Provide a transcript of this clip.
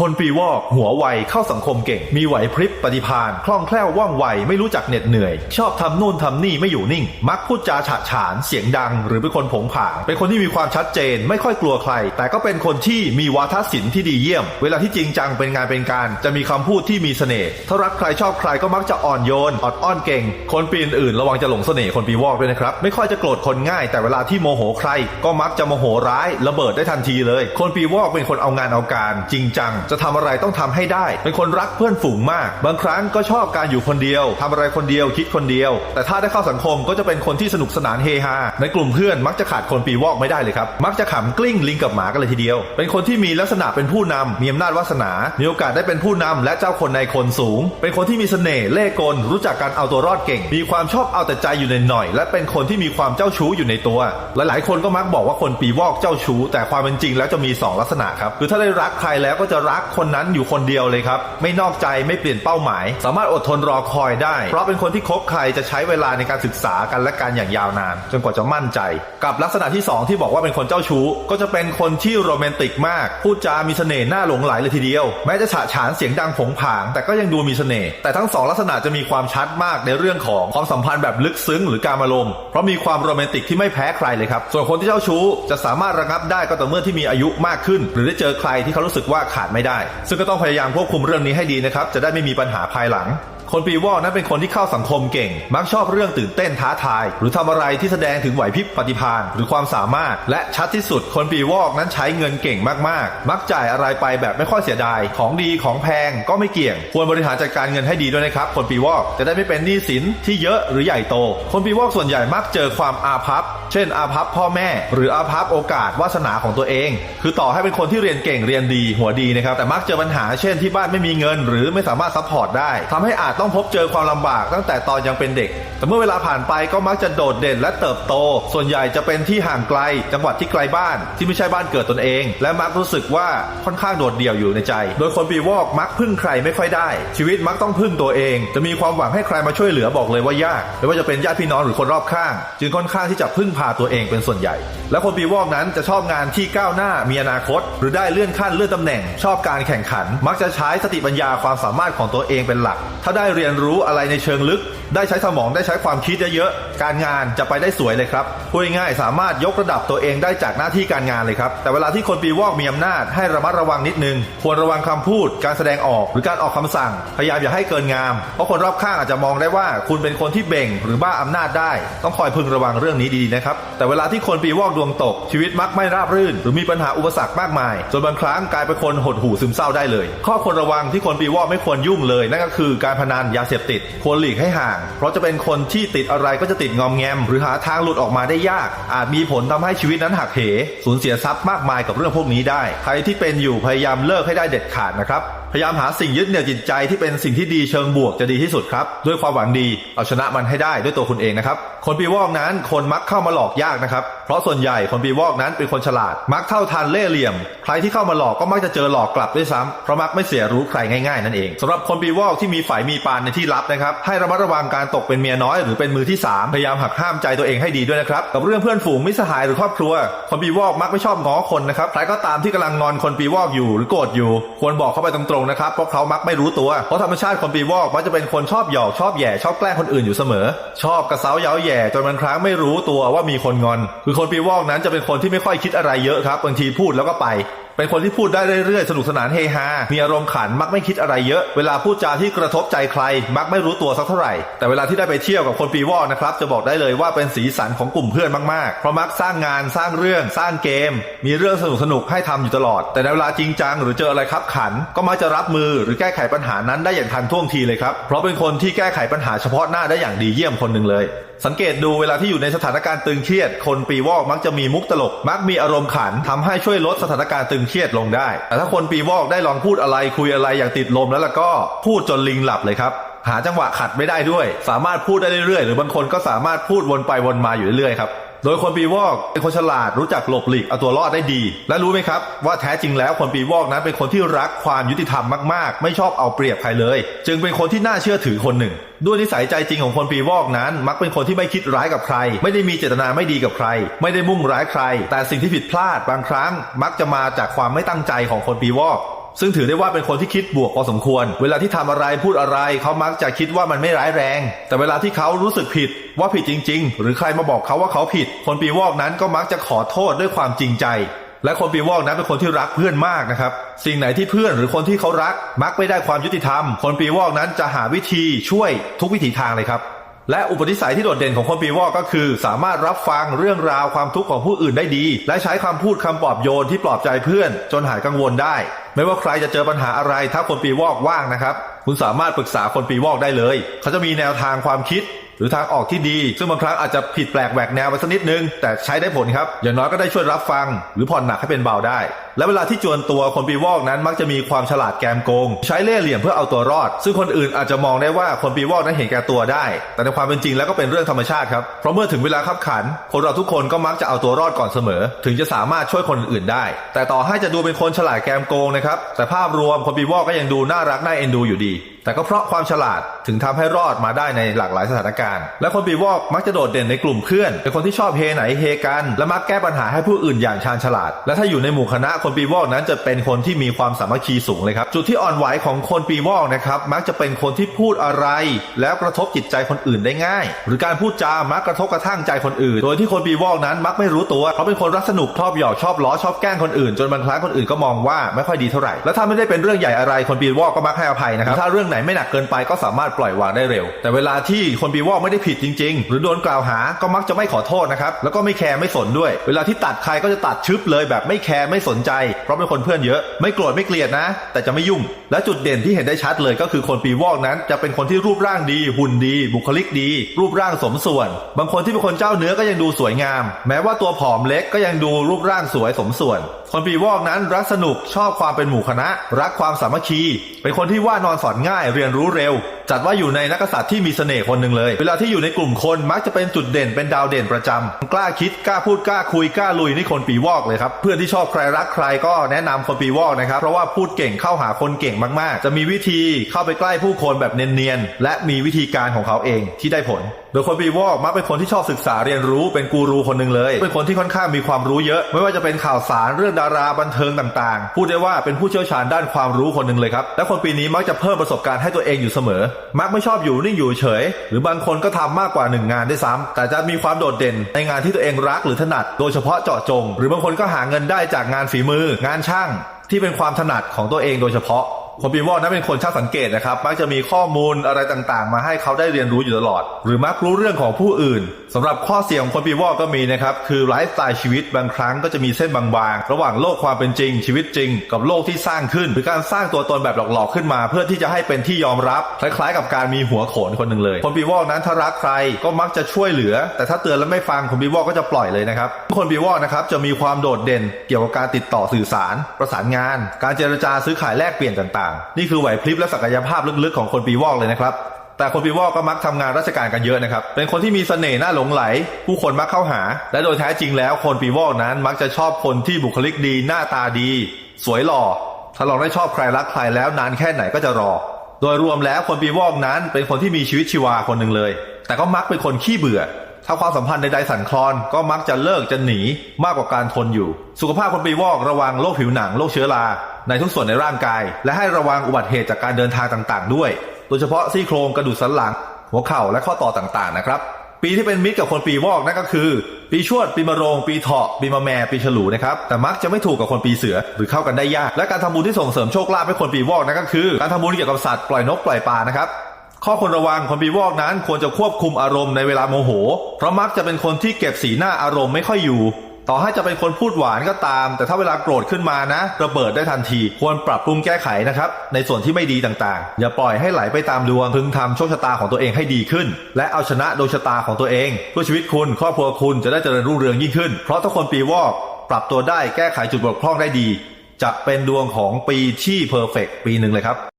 คนปีวอกหัวไวเข้าสังคมเก่ง มีไหวพริบปฏิภาณคล่องแคล่วว่องไวไม่รู้จักเหน็ดเหนื่อย ชอบทำนู่นทำนี่ไม่อยู่นิ่ง มักพูดจาฉะฉาน เสียงดัง หรือเป็นคนผงผาง เป็นคนที่มีความชัดเจน ไม่ค่อยกลัวใคร แต่ก็เป็นคนที่มีวาทศิลป์ที่ดีเยี่ยม เวลาที่จริงจังเป็นงานเป็นการ จะมีคำพูดที่มีเสน่ห์ถ้ารักใครชอบใครก็มักจะอ่อนโยนออดอ้อนเก่ง คนปีอื่นระวังจะหลงเสน่ห์คนปีวอกด้วยนะครับไม่ค่อยจะโกรธคนง่าย แต่เวลาที่โมโหใคร ก็มักจะโมโหร้าย ระเบิดได้ทันทีเลย คนปีวอกเป็นคนเอางานเอาการจริงจังจะทำอะไรต้องทำให้ได้ เป็นคนรักเพื่อนฝูงมาก บางครั้งก็ชอบการอยู่คนเดียวทำอะไรคนเดียวคิดคนเดียว แต่ถ้าได้เข้าสังคมก็จะเป็นคนที่สนุกสนานเฮฮาในกลุ่มเพื่อนมักจะขาดคนปีวอกไม่ได้เลยครับมักจะขำกลิ้งลิงกับหมากันเลยทีเดียว เป็นคนที่มีลักษณะเป็นผู้นำมีอำนาจวาสนา มีโอกาสได้เป็นผู้นำและเจ้าคนในคนสูง เป็นคนที่มีเสน่ห์เล่ห์กลรู้จักการเอาตัวรอดเก่ง มีความชอบเอาแต่ใจอยู่ในหน่อย และเป็นคนที่มีความเจ้าชู้อยู่ในตัว หลายๆ คนก็มักบอกว่าคนปีวอกเจ้าชู้ แต่ความเป็นจริงแล้วจะมีสองลักษณะครับคือถ้าได้รักใครแล้วก็จะรักักคนนั้นอยู่คนเดียวเลยครับ ไม่นอกใจไม่เปลี่ยนเป้าหมาย สามารถอดทนรอคอยได้ เพราะเป็นคนที่คบใครจะใช้เวลาในการศึกษากันและกันอย่างยาวนาน จนกว่าจะมั่นใจ กับลักษณะที่สองที่บอกว่าเป็นคนเจ้าชู้ ก็จะเป็นคนที่โรแมนติกมาก พูดจามีเสน่ห์น่าหลงไหลเลยทีเดียว แม้จะฉะฉานเสียงดังผงผาง แต่ก็ยังดูมีเสน่ห์แต่ทั้งสองลักษณะจะมีความชัดมากในเรื่องของความสัมพันธ์แบบลึกซึ้งหรือการอารมณ์เพราะมีความโรแมนติกที่ไม่แพ้ใครเลยครับส่วนคนที่เจ้าชู้จะสามารถระงับได้ก็ต่อเมื่อที่มีอายุมากขึ้น หรือได้เจอใครที่เขารู้สึกว่าขาดไม่ได้ ซึ่งก็ต้องพยายามควบคุมเรื่องนี้ให้ดีนะครับจะได้ไม่มีปัญหาภายหลัง คนปีวอกนั้นเป็นคนที่เข้าสังคมเก่ง มักชอบเรื่องตื่นเต้นท้าทาย หรือทำอะไรที่แสดงถึงไหวพริบปฏิภาณหรือความสามารถ และชัดที่สุดคนปีวอกนั้นใช้เงินเก่งมากๆ มักจ่ายอะไรไปแบบไม่ค่อยเสียดาย ของดีของแพงก็ไม่เกี่ยง ควรบริหารจัดการเงินให้ดีด้วยนะครับ คนปีวอกจะได้ไม่เป็นหนี้สินที่เยอะหรือใหญ่โต คนปีวอกส่วนใหญ่มักเจอความอาภัพ เช่น อาภัพพ่อแม่ หรืออาภัพโอกาสวาสนาของตัวเอง คือต่อให้เป็นคนที่เรียนเก่งเรียนดีหัวดีนะครับแต่มักเจอปัญหาเช่นที่บ้านไม่มีเงิน หรือไม่สามารถซัพพอร์ตได้ทำให้อาจต้องพบเจอความลำบากตั้งแต่ตอนยังเป็นเด็ก แต่เมื่อเวลาผ่านไปก็มักจะโดดเด่นและเติบโต ส่วนใหญ่จะเป็นที่ห่างไกล จังหวัดที่ไกลบ้าน ที่ไม่ใช่บ้านเกิดตนเอง และมักรู้สึกว่าค่อนข้างโดดเดี่ยวอยู่ในใจ โดยคนปีวอกมักพึ่งใครไม่ค่อยได้ ชีวิตมักต้องพึ่งตัวเอง จะมีความหวังให้ใครมาช่วยเหลือบอกเลยว่ายากไม่ว่าจะเป็นญาติพี่น้องหรือคนรอบข้าง จึงค่อนข้างที่จะพึ่งพาตัวเองเป็นส่วนใหญ่ และคนปีวอกนั้นจะชอบงานที่ก้าวหน้ามีอนาคต หรือได้เลื่อนขั้นเลื่อนตำแหน่ง ชอบการแข่งขัน มักจะใช้สติปัญญาความสามารถของตัวเองเป็นหลัก ถ้าได้เรียนรู้อะไรในเชิงลึกได้ใช้สมองได้ใช้ความคิดเยอะๆ การงานจะไปได้สวยเลยครับพูดง่ายสามารถยกระดับตัวเองได้จากหน้าที่การงานเลยครับ แต่เวลาที่คนปีวอกมีอำนาจให้ระมัดระวังนิดนึง ควรระวังคำพูด การแสดงออกหรือการออกคำสั่ง พยายามอย่าให้เกินงาม เพราะคนรอบข้างอาจจะมองได้ว่า คุณเป็นคนที่เบ่งหรือบ้าอำนาจได้ ต้องคอยพึงระวังเรื่องนี้ดีๆนะครับ แต่เวลาที่คนปีวอกดวงตก ชีวิตมักไม่ราบรื่น หรือมีปัญหาอุปสรรคมากมาย จนบางครั้งกลายเป็นคนหดหู่ซึมเศร้าได้เลย ข้อควรระวังที่คนปีวอกไม่ควรยุ่งเลยนั่นก็คือการพนันยาเสพติดควรหลีกให้ห่างเพราะจะเป็นคนที่ติดอะไรก็จะติดงอมแงม หรือหาทางหลุดออกมาได้ยาก อาจมีผลทำให้ชีวิตนั้นหักเหสูญเสียทรัพย์มากมายกับเรื่องพวกนี้ได้ ใครที่เป็นอยู่พยายามเลิกให้ได้เด็ดขาดนะครับ พยายามหาสิ่งยึดเหนี่ยวจิตใจที่เป็นสิ่งที่ดีเชิงบวกจะดีที่สุดครับด้วยความหวังดีเอาชนะมันให้ได้ด้วยตัวคุณเองนะครับคนปีวอกนั้นคนมักเข้ามาหลอกยากนะครับเพราะส่วนใหญ่คนปีวอกนั้นเป็นคนฉลาด มักเท่าทันเล่ห์เหลี่ยม ใครที่เข้ามาหลอกก็มักจะเจอหลอกกลับด้วยซ้ำเพราะมักไม่เสียรู้ใครง่ายๆนั่นเองสำหรับคนปีวอกที่มีฝ่ายมีปานในที่ลับนะครับให้ระมัดระวังการตกเป็นเมียน้อยหรือเป็นมือที่สามพยายามหักห้ามใจตัวเองให้ดีด้วยนะครับกับเรื่องเพื่อนฝูงมิสหายหรือครอบครัว คนปีวอกมักไม่ชอบง้อคนนะครับใครก็ตามที่กำลังงอนคนปีวอกอยู่หรือโกรธอยู่ ควรบอกเขาไปตรงงนะครับ เพราะเขามักไม่รู้ตัว เพราะธรรมชาติคนปีวอกมักจะเป็นคนชอบหยอกชอบแย่ชอบแกล้งคนอื่นอยู่เสมอ ชอบกระเซาเย้าแย่จนบางครั้งไม่รู้ตัวว่ามีคนงอน คือคนปีวอกนั้นจะเป็นคนที่ไม่ค่อยคิดอะไรเยอะครับบางทีพูดแล้วก็ไป เป็นคนที่พูดได้เรื่อยๆ สนุกสนานเฮฮา มีอารมณ์ขัน มักไม่คิดอะไรเยอะ เวลาพูดจาที่กระทบใจใคร มักไม่รู้ตัวสักเท่าไหร่ แต่เวลาที่ได้ไปเที่ยวกับคนปีวอกนะครับ จะบอกได้เลยว่าเป็นสีสันของกลุ่มเพื่อนมากๆ เพราะมักสร้างงาน สร้างเรื่อง สร้างเกม มีเรื่องสนุกสนุกให้ทำอยู่ตลอด แต่ในเวลาจริงจังหรือเจออะไรขับขัน ก็มักจะรับมือหรือแก้ไขปัญหานั้นได้อย่างทันท่วงทีเลยครับ เพราะเป็นคนที่แก้ไขปัญหาเฉพาะหน้าได้อย่างดีเยี่ยมคนหนึ่งเลยสังเกตดูเวลาที่อยู่ในสถานการณ์ตึงเครียด คนปีวอกมักจะมีมุกตลก มักมีอารมณ์ขันทำให้ช่วยลดสถานการณ์ตึงเครียดลงได้ แต่ถ้าคนปีวอกได้ลองพูดอะไรคุยอะไรอย่างติดลมแล้วล่ะก็พูดจนลิงหลับเลยครับหาจังหวะขัดไม่ได้ด้วย สามารถพูดได้เรื่อยๆ หรือบางคนก็สามารถพูดวนไปวนมาอยู่เรื่อยๆครับ โดยคนปีวอกเป็นคนฉลาดรู้จักหลบหลีกเอาตัวรอดได้ดี และรู้ไหมครับว่าแท้จริงแล้วคนปีวอกนั้นเป็นคนที่รักความยุติธรรมมากๆ ไม่ชอบเอาเปรียบใครเลย จึงเป็นคนที่น่าเชื่อถือคนหนึ่ง ด้วยนิสัยใจจริงของคนปีวอกนั้น มักเป็นคนที่ไม่คิดร้ายกับใคร ไม่ได้มีเจตนาไม่ดีกับใคร ไม่ได้มุ่งร้ายใคร แต่สิ่งที่ผิดพลาดบางครั้ง มักจะมาจากความไม่ตั้งใจของคนปีวอก ซึ่งถือได้ว่าเป็นคนที่คิดบวกพอสมควร เวลาที่ทำอะไรพูดอะไรเขามักจะคิดว่ามันไม่ร้ายแรง แต่เวลาที่เขารู้สึกผิดว่าผิดจริง ๆ หรือใครมาบอกเขาว่าเขาผิด คนปีวอกนั้นก็มักจะขอโทษด้วยความจริงใจและคนปีวอกนั้นเป็นคนที่รักเพื่อนมากนะครับ สิ่งไหนที่เพื่อนหรือคนที่เขารัก มักไม่ได้ความยุติธรรม คนปีวอกนั้นจะหาวิธีช่วยทุกวิถีทางเลยครับ และอุปนิสัยที่โดดเด่นของคนปีวอกก็คือ สามารถรับฟังเรื่องราวความทุกข์ของผู้อื่นได้ดี และใช้คำพูดคำปลอบโยนที่ปลอบใจเพื่อน จนหายกังวลได้ ไม่ว่าใครจะเจอปัญหาอะไรถ้าคนปีวอกว่างนะครับ คุณสามารถปรึกษาคนปีวอกได้เลย เขาจะมีแนวทางความคิดหรือทางออกที่ดี ซึ่งบางครั้งอาจจะผิดแปลกแหวกแนวไปสักนิดนึง แต่ใช้ได้ผลครับ อย่างน้อยก็ได้ช่วยรับฟัง หรือผ่อนหนักให้เป็นเบาได้ และเวลาที่จวนตัวคนปีวอกนั้นมักจะมีความฉลาดแกมโกง ใช้เล่ห์เหลี่ยมเพื่อเอาตัวรอด ซึ่งคนอื่นอาจจะมองได้ว่าคนปีวอกนั้นเห็นแก่ตัวได้ แต่ในความเป็นจริงแล้วก็เป็นเรื่องธรรมชาติครับเพราะเมื่อถึงเวลาขับขัน คนเราทุกคนก็มักจะเอาตัวรอดก่อนเสมอ ถึงจะสามารถช่วยคนอื่นได้ แต่ต่อให้จะดูเป็นคนฉลาดแกมโกงนะครับแต่ภาพรวมคนปีวอกก็ยังดูน่ารักน่าเอ็นดูอยู่ดี แต่ก็เพราะความฉลาดถึงทำให้รอดมาได้ในหลากหลายสถานการณ์ และคนปีวอกมักจะโดดเด่นในกลุ่มเพื่อนเป็นคนที่ชอบเฮไหนเฮกัน และมักแก้ปัญหาให้ผู้อื่นอย่างชาญฉลาด และถ้าอยู่ในหมู่คณะคนปีวอกนั้นจะเป็นคนที่มีความสามัคคีสูงเลยครับ จุดที่อ่อนไหวของคนปีวอกนะครับ มักจะเป็นคนที่พูดอะไร แล้วกระทบจิตใจคนอื่นได้ง่าย หรือการพูดจามักกระทบกระทั่งใจคนอื่น โดยที่คนปีวอกนั้นมักไม่รู้ตัวเขาเป็นคนรักสนุกชอบหยอกชอบล้อชอบแกล้งคนอื่น จนบางครั้งคนอื่นก็มองว่าไม่ค่อยดีเท่าไหร่ แล้วถ้าไม่ได้เป็นเรื่องใหญ่อะไรคนปีวอกก็มักให้อภัยนะครับถ้าเรื่องไหนไม่หนักเกินไปก็สามารถปล่อยวางได้เร็ว แต่เวลาที่คนปีวอกไม่ได้ผิดจริง ๆ หรือโดนกล่าวหาก็มักจะไม่ขอโทษนะครับแล้วก็ไม่แคร์ไม่สนด้วย เวลาที่ตัดใครก็จะตัดชึบเลยแบบไม่แคร์ไม่สนใจเพราะเป็นคนเพื่อนเยอะ ไม่โกรธไม่เกลียดนะ แต่จะไม่ยุ่ง และจุดเด่นที่เห็นได้ชัดเลยก็คือคนปีวอกนั้น จะเป็นคนที่รูปร่างดี หุ่นดี บุคลิกดี รูปร่างสมส่วน บางคนที่เป็นคนเจ้าเนื้อก็ยังดูสวยงาม แม้ว่าตัวผอมเล็กก็ยังดูรูปร่างสวยสมส่วน คนปีวอกนั้นรักสนุกชอบความเป็นหมู่คณะ รักความสามัคคี เป็นคนที่ว่านอนสอนง่ายเรียนรู้เร็ว จัดว่าอยู่ในนักษัตริย์ที่มีเสน่ห์คนหนึ่งเลย เวลาที่อยู่ในกลุ่มคนมักจะเป็นจุดเด่นเป็นดาวเด่นประจำกล้าคิดกล้าพูดกล้าคุยกล้าลุยนี่คนปีวอกเลยครับ เพื่อนที่ชอบใครรักใครก็แนะนำคนปีวอกนะครับ เพราะว่าพูดเก่งเข้าหาคนเก่งมากๆ จะมีวิธีเข้าไปใกล้ผู้คนแบบเนียนๆและมีวิธีการของเขาเองที่ได้ผล โดยคนปีวอกมักเป็นคนที่ชอบศึกษาเรียนรู้เป็นกูรูคนหนึ่งเลย เป็นคนที่ค่อนข้างมีความรู้เยอะ ไม่ว่าจะเป็นข่าวสารเรื่องดาราบันเทิงต่างๆ พูดได้ว่าเป็นผู้เชี่ยวชาญด้านความรู้คนหนึ่งเลยครับ และคนปีนี้มักจะเพิ่มประสบการณ์ให้ตัวเองอยู่เสมอ มักไม่ชอบอยู่นิ่งอยู่เฉย หรือบางคนก็ทำมากกว่าหนึ่งงานได้ซ้ำแต่จะมีความโดดเด่นในงานที่ตัวเองรักหรือถนัด โดยเฉพาะเจาะจง หรือบางคนก็หาเงินได้จากงานฝีมือ งานช่าง ที่เป็นความถนัดของตัวเองโดยเฉพาะ คนปีวอกนั้นเป็นคนช่างสังเกตนะครับ มักจะมีข้อมูลอะไรต่างๆ มาให้เขาได้เรียนรู้อยู่ตลอด หรือมักรู้เรื่องของผู้อื่นสำหรับข้อเสียของคนปีวอกก็มีนะครับคือไลฟ์สไตล์ชีวิตบางครั้งก็จะมีเส้นบางๆ ระหว่างโลกความเป็นจริง ชีวิตจริง กับโลกที่สร้างขึ้น หรือการสร้างตัวตนแบบหลอกๆขึ้นมา เพื่อที่จะให้เป็นที่ยอมรับคล้ายๆ กับการมีหัวโขนคนหนึ่งเลย คนปีวอกนั้นถ้ารักใครก็มักจะช่วยเหลือ แต่ถ้าเตือนแล้วไม่ฟังคนปีวอกก็จะปล่อยเลยนะครับคนปีวอกนะครับจะมีความโดดเด่น เกี่ยวกับการติดต่อสื่อสาร ประสานงาน การเจรจาซื้อขายแลกเปลี่ยนต่างๆ นี่คือไหวพริบและศักยภาพลึกๆของคนปีวอกเลยนะครับ แต่คนปีวอกก็มักทำงานราชการกันเยอะนะครับ เป็นคนที่มีเสน่ห์น่าหลงไหล ผู้คนมักเข้าหา และโดยแท้จริงแล้ว คนปีวอกนั้นมักจะชอบคนที่บุคลิกดี หน้าตาดี สวยหล่อ ถ้าลองได้ชอบใครรักใครแล้วนานแค่ไหนก็จะรอ โดยรวมแล้วคนปีวอกนั้นเป็นคนที่มีชีวิตชีวาคนหนึ่งเลย แต่ก็มักเป็นคนขี้เบื่อ ถ้าความสัมพันธ์ใดๆสั่นคลอนก็มักจะเลิกจะหนีมากกว่าการทนอยู่ สุขภาพคนปีวอกระวังโรคผิวหนังโรคเชื้อราในทุกส่วนในร่างกาย และให้ระวังอุบัติเหตุจากการเดินทางต่างๆ ด้วย โดยเฉพาะซี่โครงกระดูกสันหลัง หัวเข่าและข้อต่อต่างๆนะครับ ปีที่เป็นมิตรกับคนปีวอกนั่นก็คือ ปีชวด ปีมะโรง ปีเถาะ ปีมะแม ปีฉลูนะครับ แต่มักจะไม่ถูกกับคนปีเสือหรือเข้ากันได้ยาก และการทำบุญที่ส่งเสริมโชคลาภให้คนปีวอกนั่นก็คือ การทำบุญเกี่ยวกับสัตว์ปล่อยนกปล่อยปลานะครับ ข้อควรระวังคนปีวอกนั้นควรจะควบคุมอารมณ์ในเวลาโมโห เพราะมักจะเป็นคนที่เก็บสีหน้าอารมณ์ไม่ค่อยอยู่ ต่อให้จะเป็นคนพูดหวานก็ตาม แต่ถ้าเวลาโกรธขึ้นมานะ ระเบิดได้ทันที ควรปรับปรุงแก้ไขนะครับ ในส่วนที่ไม่ดีต่างๆ อย่าปล่อยให้ไหลไปตามดวงพึงทำโชคชะตาของตัวเองให้ดีขึ้น และเอาชนะดวงชะตาของตัวเองเพื่อชีวิตคุณครอบครัวคุณจะได้เจริญรุ่งเรืองยิ่งขึ้น เพราะถ้าคนปีวอก ปรับตัวได้แก้ไขจุดบกพร่องได้ดี จะเป็นดวงของปีที่เพอร์เฟกปีหนึ่งเลยครับ